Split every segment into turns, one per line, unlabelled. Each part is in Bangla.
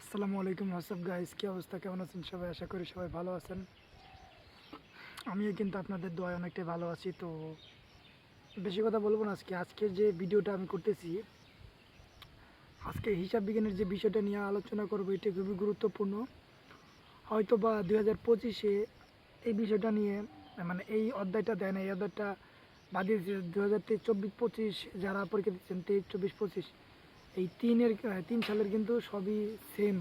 আসসালামু আলাইকুম হোয়াটসঅ্যাপ গাইস, কী অবস্থা? কেমন আছেন সবাই? আশা করি সবাই ভালো আছেন। আমিও কিন্তু আপনাদের দোয়ায় অনেকটাই ভালো আছি, তো বেশি কথা বলব না আজকে। আজকে যে ভিডিওটা আমি করতেছি, আজকে হিসাব বিজ্ঞানের যে বিষয়টা নিয়ে আলোচনা করব, এটি খুবই গুরুত্বপূর্ণ। হয়তো বা দুই হাজার পঁচিশে এই বিষয়টা নিয়ে মানে এই অধ্যায়টা দেয় না, এই অধ্যায়টা বাদ দিয়েছে দু হাজার তেইশ, চব্বিশ, পঁচিশ যারা পরীক্ষা দিচ্ছেন, তেইশ, চব্বিশ, পঁচিশ এই তিনের তিন সালের কিন্তু সবই সেম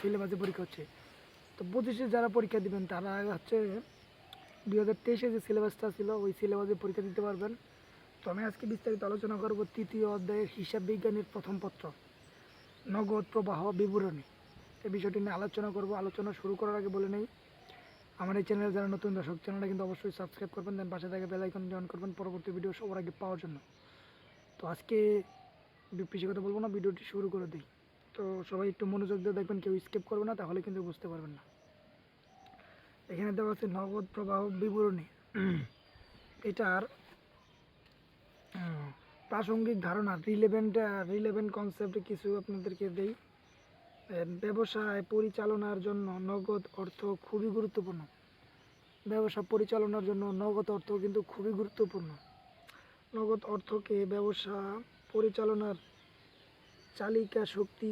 সিলেবাসে পরীক্ষা হচ্ছে। তো পঁচিশে যারা পরীক্ষা দিবেন, তারা হচ্ছে দুই হাজার তেইশে যে সিলেবাসটা ছিল, ওই সিলেবাসে পরীক্ষা দিতে পারবেন। তো আমি আজকে বিস্তারিত আলোচনা করব তৃতীয় অধ্যায়ের হিসাব বিজ্ঞানের প্রথম পত্র, নগদ প্রবাহ বিবরণী। এই বিষয়টি নিয়ে আলোচনা করব। আলোচনা শুরু করার আগে বলে নেই, আমার এই চ্যানেলে যারা নতুন, দর্শক, চ্যানেলটা কিন্তু অবশ্যই সাবস্ক্রাইব করবেন দেন পাশে থেকে বেল আইকন জয়েন করবেন, পরবর্তী ভিডিও সবার আগে পাওয়ার জন্য। তো আজকে বেশি কথা বলব না, ভিডিওটি শুরু করে দিই। তো সবাই একটু মনোযোগ দিয়ে দেখবেন, কেউ স্কিপ করবে না, তাহলে কিন্তু বুঝতে পারবেন না। এখানে দেওয়া আছে নগদ প্রবাহ বিবরণী। এটার প্রাসঙ্গিক ধারণা রিলেভেন্ট রিলেভেন্ট কনসেপ্ট কিছু আপনাদেরকে দেই। ব্যবসায় পরিচালনার জন্য নগদ অর্থ খুবই গুরুত্বপূর্ণ। ব্যবসা পরিচালনার জন্য নগদ অর্থ কিন্তু খুবই গুরুত্বপূর্ণ। নগদ অর্থকে ব্যবসা পরিচালনার চালিকা শক্তি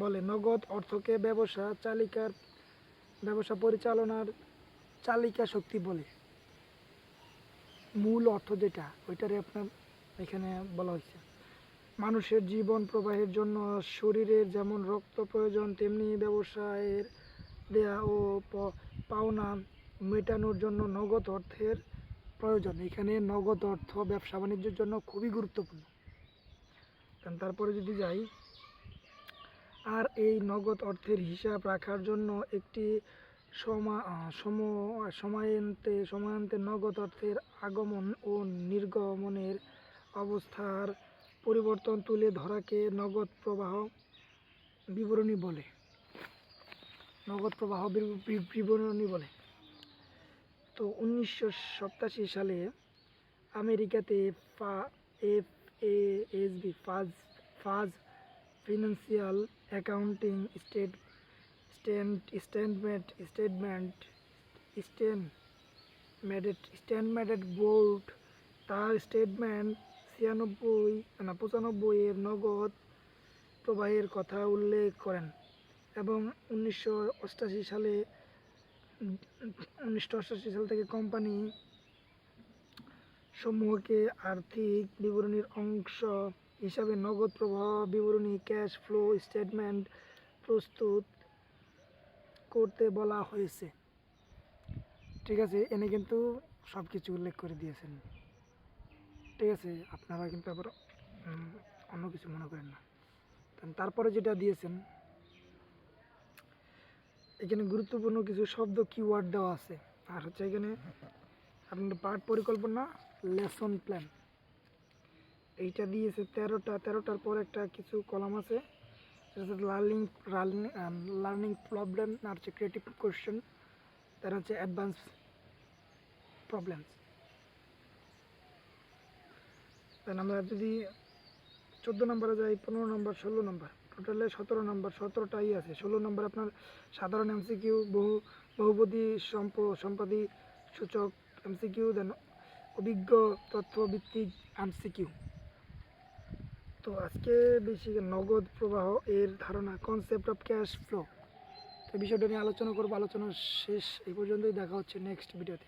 বলে নগদ অর্থকে ব্যবসা, চালিকার ব্যবসা পরিচালনার চালিকা শক্তি বলে। মূল অর্থ যেটা, ওইটারে আপনার এখানে বলা হয়েছে। মানুষের জীবন প্রবাহের জন্য শরীরের যেমন রক্ত প্রয়োজন, তেমনি ব্যবসায়ের দেয়া ও পাওনা মেটানোর জন্য নগদ অর্থের প্রয়োজন। এখানে নগদ অর্থ ব্যবসা বাণিজ্যের জন্য খুবই গুরুত্বপূর্ণ। কারণ তারপরে যদি যাই, আর এই নগদ অর্থের হিসাব রাখার জন্য একটি সমা সম- সময়ান্তে সময়ান্তে নগদ অর্থের আগমন ও নির্গমনের অবস্থার পরিবর্তন তুলে ধরাকে নগদ প্রবাহ বিবরণী বলে। নগদ প্রবাহ বিবরণী বলে। তো উনিশশো সালে আমেরিকাতে ফা, এফ এ এস বি ফাজ ফাজ financial accounting state stand স্ট্যান্ডমেন্ট statement স্ট্যান্ডমেডেড স্ট্যান্ডমেডেড board তার স্টেটমেন্ট ছিয়ানব্বই, না পঁচানব্বই নগদ প্রবাহের কথা উল্লেখ করেন এবং উনিশশো অষ্টাশি সালে, উনিশশো অষ্টাশি সাল থেকে কোম্পানি সমূহকে আর্থিক বিবরণীর অংশ হিসাবে নগদ প্রবাহ বিবরণী ক্যাশ ফ্লো স্টেটমেন্ট প্রস্তুত করতে বলা হয়েছে। ঠিক আছে, এনে কিন্তু সব কিছু উল্লেখ করে দিয়েছেন। ঠিক আছে, আপনারা কিন্তু আবার অন্য কিছু মনে করেন না। তার- তারপরে যেটা দিয়েছেন, এখানে গুরুত্বপূর্ণ কিছু শব্দ কিওয়ার্ড দেওয়া আছে। আর হচ্ছে এখানে আপনার পাঠ পরিকল্পনা লেসন প্ল্যান এইটা দিয়েছে তেরোটা, তেরোটার পর একটা কিছু কলাম আছে। লার্নিং লার্নিং প্রবলেম আর হচ্ছে ক্রিয়েটিভ কোয়েশ্চেন তার হচ্ছে অ্যাডভান্স প্রবলেমস আমরা যদি চোদ্দ নম্বরে যাই, পনেরো নম্বর, ষোলো নম্বর। টোটালে সতেরো নম্বর, সতেরোটাই আছে। ষোলো নম্বর আপনার সাধারণ এমসিকিউ বহু, বহুপদী সম্প, সম্পাদী, সূচক এমসিকিউ দেন, অভিজ্ঞ তথ্য ভিত্তিক এমসিকিউ তো আজকে বেশি নগদ প্রবাহ এর ধারণা কনসেপ্ট অফ ক্যাশ ফ্লো তো বিষয়টা নিয়ে আলোচনা করব আলোচনা শেষ এই পর্যন্তই, দেখা হচ্ছে নেক্সট ভিডিওতে